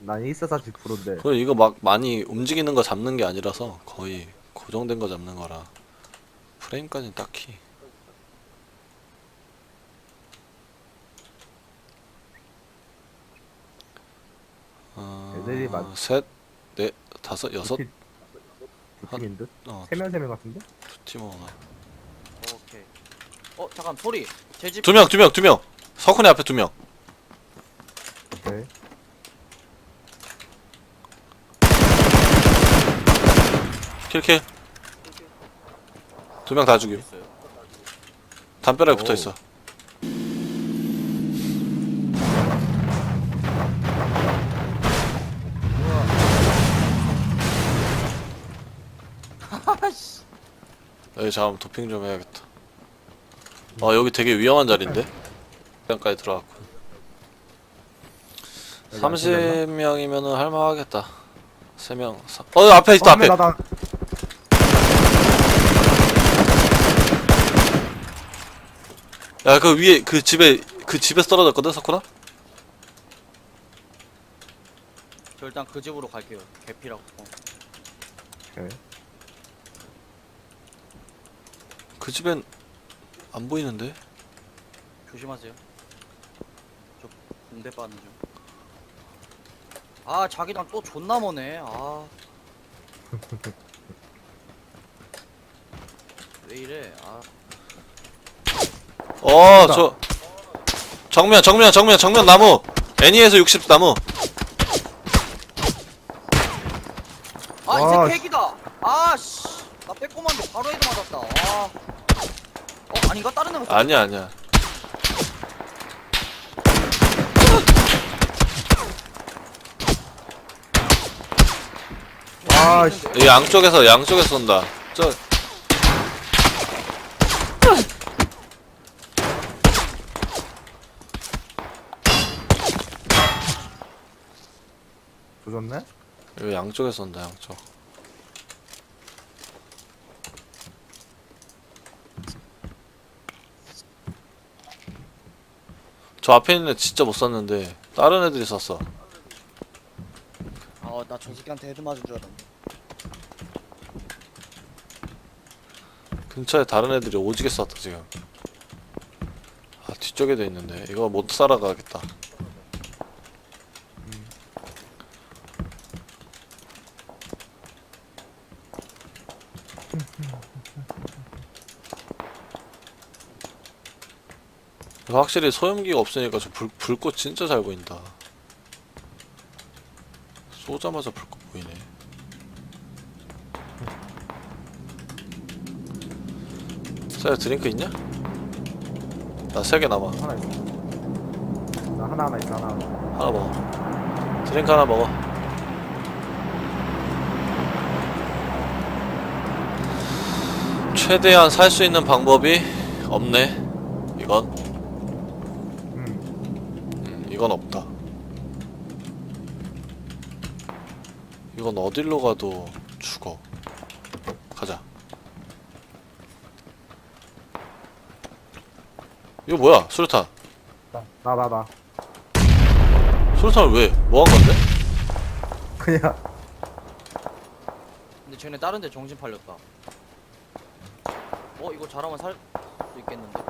난 144 프로인데 그리고 이거 막 많이 움직이는 거 잡는 게 아니라서 거의 고정된 거 잡는 거라 프레임까지는 딱히 어, 애들이 많- 셋, 넷, 다섯, 여섯, 두 팀- 두 팀인 듯? 어, 세 명 세 명 같은데? 두 팀원. 오케이. 어 잠깐 소리. 제집 두 명, 두 명, 두 명. 석훈이 앞에 두 명. 오케이 킬킬. 두 명 다 죽임. 있어요. 담벼락에 오. 붙어 있어. 아씨. 여기 잠깐 도핑 좀 해야겠다. 아 여기 되게 위험한 자리인데. 까지 들어갔고. 여기 안 찔렸나? 30명이면은 할만하겠다. 3명. 사... 어 앞에 있다 어, 앞에. 나, 나, 야 그 위에 그 집에 그 집에 떨어졌거든 석훈아? 저 일단 그 집으로 갈게요. 개피라고. 어. 오케이. 그 집엔 안 보이는데. 조심하세요. 저 군대 빠는 중. 아 자기랑 또 존나 머네. 아. 왜 이래? 아. 어 저 정면 정면 정면 정면 나무. 애니에서 60 나무. 아, 와, 이 새끼 핵이다! 아, 씨. 나 빼꼼한데 바로 헤드 맞았다. 아. 어, 아닌가? 다른 애가 아니야 아니야. 아, 씨. 이 양쪽에서 양쪽에서 쏜다. 저 조졌네? 여기 양쪽에서 쏜다 양쪽. 저 앞에 있는 애 진짜 못 쐈는데 다른 애들이 쐈어. 아, 나 저 새끼한테 헤드 맞은 줄 알았네. 근처에 다른 애들이 오지게 쐈다 지금. 아 뒤쪽에도 있는데 이거 못 살아가겠다. 확실히 소염기가 없으니까 저 불, 불꽃 진짜 잘 보인다. 쏘자마자 불꽃 보이네. 쌀 드링크 있냐? 나 세 개 남아. 하나 있어 나 하나 하나 있어 하나 하나 하나 먹어. 드링크 하나 먹어. 최대한 살 수 있는 방법이 없네. 이건. 이건 없다. 이건 어딜로 가도 죽어. 가자. 이거 뭐야? 수류탄. 나 나 나 수류탄을 왜? 뭐 한 건데? 그냥 근데 쟤네 다른 데 정신 팔렸다. 어, 이거 잘하면 살 수 있겠는데?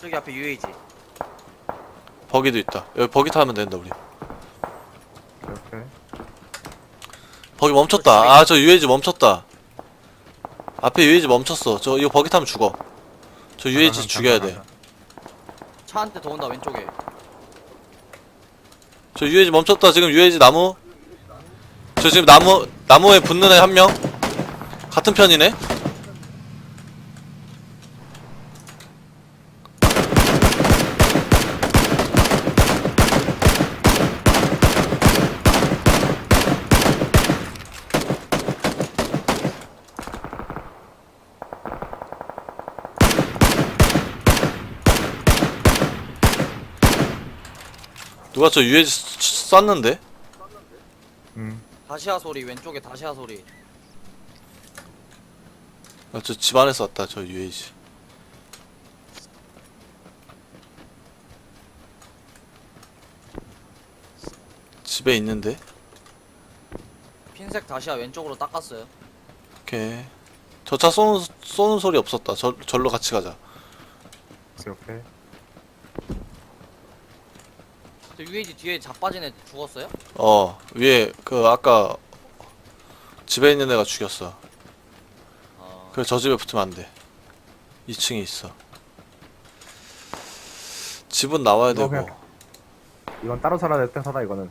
저기 앞에 UAG. 버기도 있다. 여기 버기 타면 된다, 우리. 이렇게 버기 멈췄다. 아, 저 UAG 멈췄다. 앞에 UAG 멈췄어. 저 이거 버기 타면 죽어. 저 UAG 죽여야 돼. 차 한 대 더 온다, 왼쪽에. 저 UAG 멈췄다. 지금 UAG 나무. 저 지금 나무 나무에 붙는 애 한 명. 같은 편이네. 누가 저 유해지 쐈는데? 음. 다시아 소리 왼쪽에 다시아 소리. 아, 저 집안에 쐈다 저 유해지 집에 있는데? 흰색 다시아 왼쪽으로 닦았어요. 오케이. 저 차 쏘는, 쏘는 소리 없었다. 저, 절로 같이 가자. 오케이 오케이. 저 UAG 뒤에 자빠진 애 죽었어요? 어 위에 그 아까 집에 있는 애가 죽였어. 어 그래 저 집에 붙으면 안돼. 2층에 있어. 집은 나와야 이거 되고. 그냥- 이건 따로 살아야 될 때사다 이거는.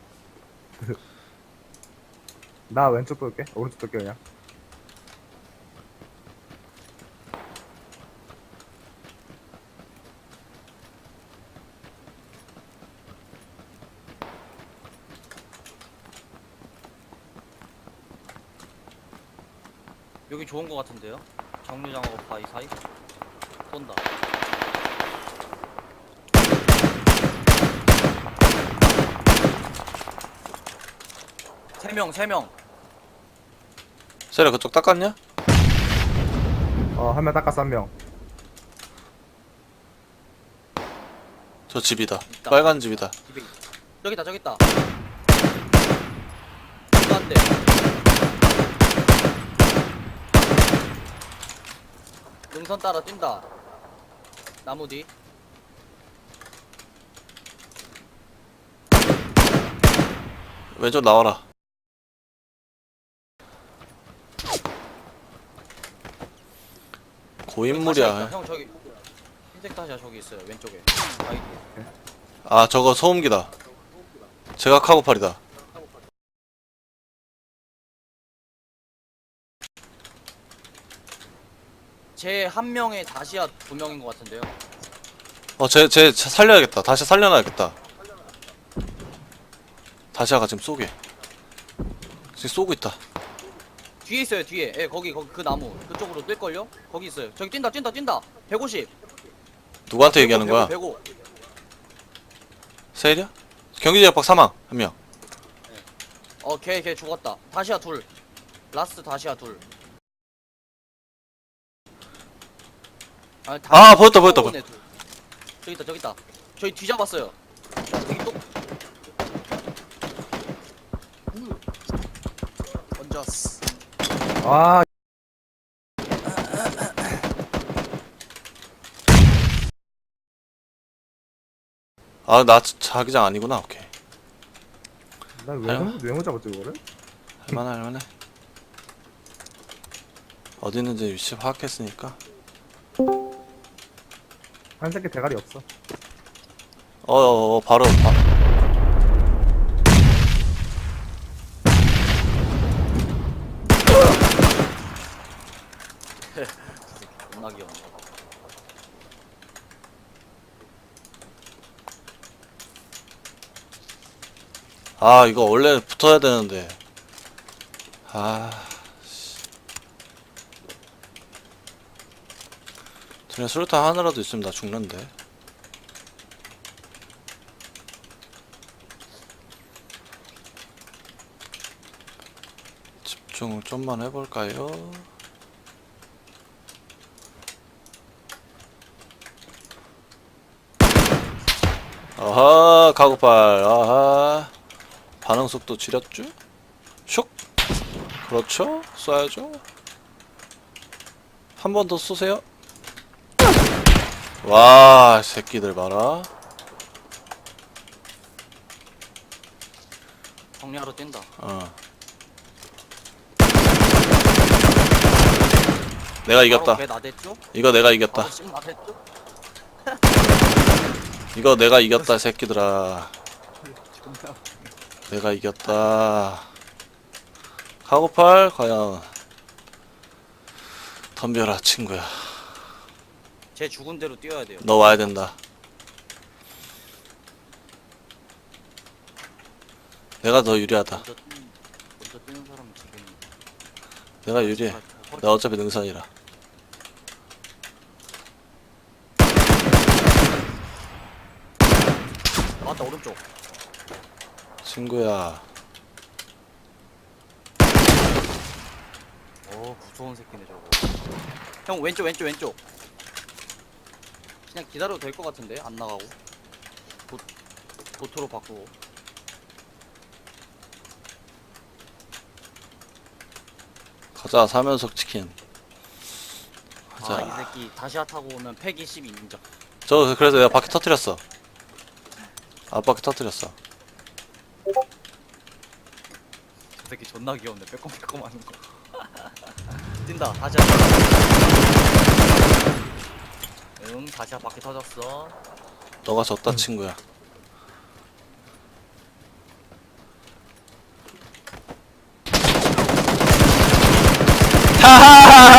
나 왼쪽 돌게. 오른쪽 돌게 그냥 좋은 거 같은데요? 정류장하고 바이 사이? 쏜다 세 명 세 명 세려 그쪽 닦았냐? 어 한 명 닦았어 한 명 저 집이다 있다. 빨간 집이다 집에 있- 저기 있다 저기 있다 이거 안 돼 능선 따라 뛴다. 나무 뒤. 왼쪽 나와라. 다시야 고인물이야. 형 저기. 흰색 다시야 저기 있어요 왼쪽에. 뒤에 아 저거 소음기다. 제가 카고팔이다 제 한 명에 다시야 두 명인 것 같은데요. 어 쟤 쟤 살려야겠다. 다시 살려놔야겠다. 다시아가 지금 쏘게. 지금 쏘고 있다. 뒤에 있어요 뒤에. 예 거기 거기 그 나무. 그쪽으로 뛸 걸요? 거기 있어요. 저기 뛴다 뛴다 뛴다. 150 누구한테 얘기하는 거야? 105 세일이야? 경기지역박 사망 한 명. 어걔 걔 죽었다. 다시야 둘. 라스트 다시야 둘 아, 아, 보였다, 보였다, 둘. 저기 있다 저기 있다. 저희 뒤잡았어요. 여기 또. 얹었어. 아. 아나 자기장 아니구나 오케이. 난 왜 아유. 왜못 잡았지 이거를? 할만해 할만해 어디 있는지 위치 파악했으니까 한 새끼 대가리 없어. 어 어 어, 바로 바... 귀여워 아 이거 원래 붙어야 되는데. 아 그냥 수류탄 하나라도 있으면 나 죽는데. 집중을 좀만 해볼까요? 아하 가구팔. 아하. 반응 속도 지렸죠? 슉. 그렇죠? 쏴야죠. 한 번 더 쏘세요 와 새끼들 봐라. 정리하러 뛴다. 어. 내가 이겼다. 나댔죠? 이거 내가 이겼다. 바로 씩 나댔죠? 이거 내가 이겼다 새끼들아. 내가 이겼다. 카고팔 과연. 덤벼라 친구야 제 죽은 대로 뛰어야 돼요. 너 와야 된다. 내가 더 유리하다. 먼저, 뛰- 먼저 뛰는 사람은 지금 내가 유리해. 나 어차피 능선이라. 맞다 오른쪽. 친구야. 오 무서운 새끼네 저거. 형 왼쪽 왼쪽 왼쪽 그냥 기다려도 될 것 같은데 안 나가고. 보, 보트로 바꾸고. 가자 사면석 치킨. 아이 자, 새끼 다시 핫하고 오면 팩 20 인정. 저 그래서 내가 바퀴 터뜨렸어. 아, 앞바퀴 터뜨렸어. 저 새끼 존나 귀여운데 빼꼼빼꼼 하는 거. 뛴다 다시 핫 응 다시아 바퀴 터졌어. 너가 졌다 친구야. 하하하하